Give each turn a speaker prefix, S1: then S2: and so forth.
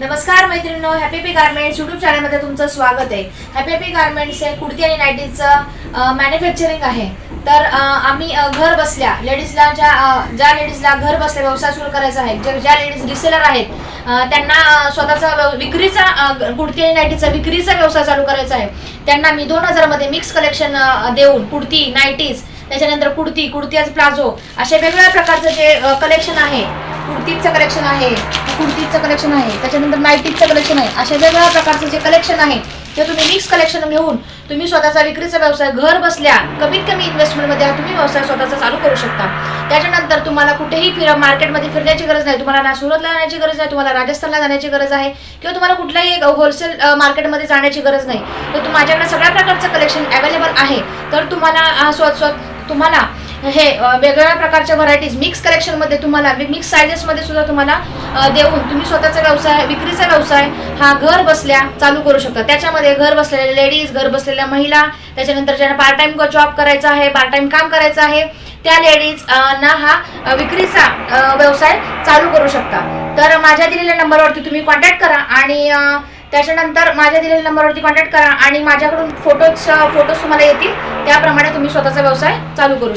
S1: नमस्कार मैत्रिणींनो happy P garments YouTube चॅनलमध्ये तुमचं स्वागत आहे. हॅपी पी गार्मेंट्स हे कुर्ती आणि नाईटीचं मॅन्युफॅक्चरिंग आहे. तर आम्ही घर बसल्या लेडीजला ज्या ज्या लेडीजला घर बसल्या व्यवसाय सुरू करायचा आहे ज्या ज्या लेडीज रिसेलर आहेत त्यांना स्वतःचा विक्रीचा कुर्ती आणि नाईटीचा विक्रीचा व्यवसाय चालू करायचा आहे. त्यांना मी दोन हजारमध्ये मिक्स कलेक्शन देऊन कुर्ती नाईटीज त्याच्यानंतर कुर्ती कुर्ती प्लाझो अशा वेगवेगळ्या प्रकारचं जे कलेक्शन आहे कुर्तीचं कलेक्शन आहे कुर्तीचं कलेक्शन आहे त्याच्यानंतर नाईटीचं कलेक्शन आहे अशा वेगवेगळ्या प्रकारचं जे कलेक्शन आहे ते तुम्ही मिक्स कलेक्शन घेऊन तुम्ही स्वतःचा विक्रीचा व्यवसाय घर बसल्या कमीत कमी इन्व्हेस्टमेंटमध्ये तुम्ही व्यवसाय स्वतःचा चालू करू शकता. त्याच्यानंतर तुम्हाला कुठेही फिर मार्केटमध्ये फिरण्याची गरज नाही. तुम्हाला ना सुरतला जाण्याची गरज नाही तुम्हाला राजस्थानला जाण्याची गरज आहे किंवा तुम्हाला कुठल्याही होलसेल मार्केटमध्ये जाण्याची गरज नाही. तर माझ्याकडे सगळ्या प्रकारचं कलेक्शन अवेलेबल आहे. तर तुम्हाला अ, स्व तुम्हाला हे वेगवेगळ्या प्रकारच्या व्हरायटीज मिक्स कलेक्शनमध्ये तुम्हाला मिक्स सायझेसमध्ये सुद्धा तुम्हाला देऊन तुम्ही स्वतःचा व्यवसाय विक्रीचा व्यवसाय हा घर बसल्या चालू करू शकता. त्याच्यामध्ये घर बसलेल्या लेडीज घर बसलेल्या महिला त्याच्यानंतर ज्यांना पार्ट टाइम जॉब करायचा आहे पार्ट टाइम काम करायचं आहे त्या लेडीज ना हा विक्रीचा व्यवसाय चालू करू शकता. तर माझ्या दिलेल्या नंबरवरती तुम्ही कॉन्टॅक्ट करा आणि त्याच्यानंतर माझ्या दिलेल्या नंबरवरती कॉन्टॅक्ट करा आणि माझ्याकडून फोटोज फोटोज तुम्हाला येतील. त्याप्रमाणे तुम्ही स्वतःचा व्यवसाय चालू करू शकता